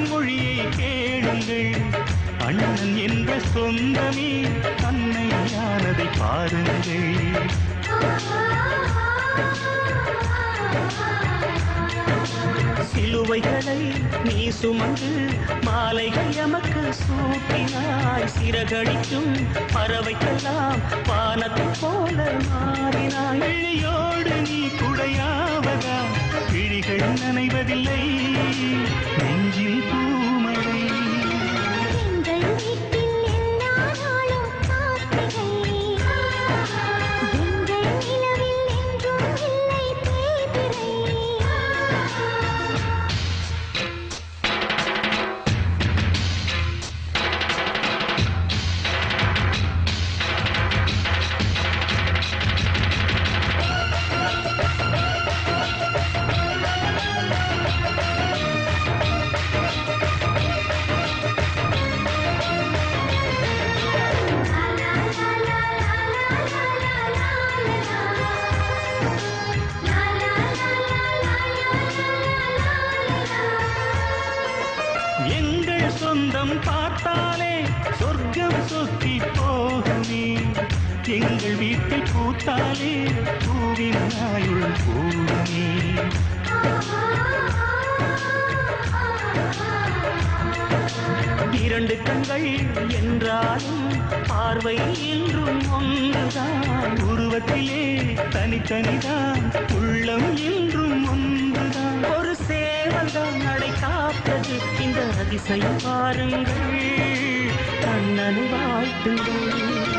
மொழியை கேளுங்கள். அண்ணன் என்ற சொந்தமே தன்னை யானதை பாருங்கள். சிலுவைகளை நீ சுமந்து மாலைகள் எமக்கு சூட்டினாய். சிறகடிக்கும் பறவைக்கெல்லாம் வானத்தை போல மாறினாய். விழியோடு நீ குடையாவதா? விழிகள் நனைவதில்லை. எங்கள் சொந்தம் பார்த்தாலே சொர்க்கம் சொத்தி போகுமே. எங்கள் வீட்டில் பூத்தாலே பூவின் ஆயுள் கூடுமே இரண்டு கண்கள் என்றாலும் பார்வை என்றும் ஒன்றுதான். உருவத்திலே தனித்தனிதான் உள்ளம் என்றும் ஒன்றுதான். ஒரு சேவல்தான் காத்தது இந்த அதிசயம் பாருங்கள். கண்ணனை வாழ்த்துங்கள்.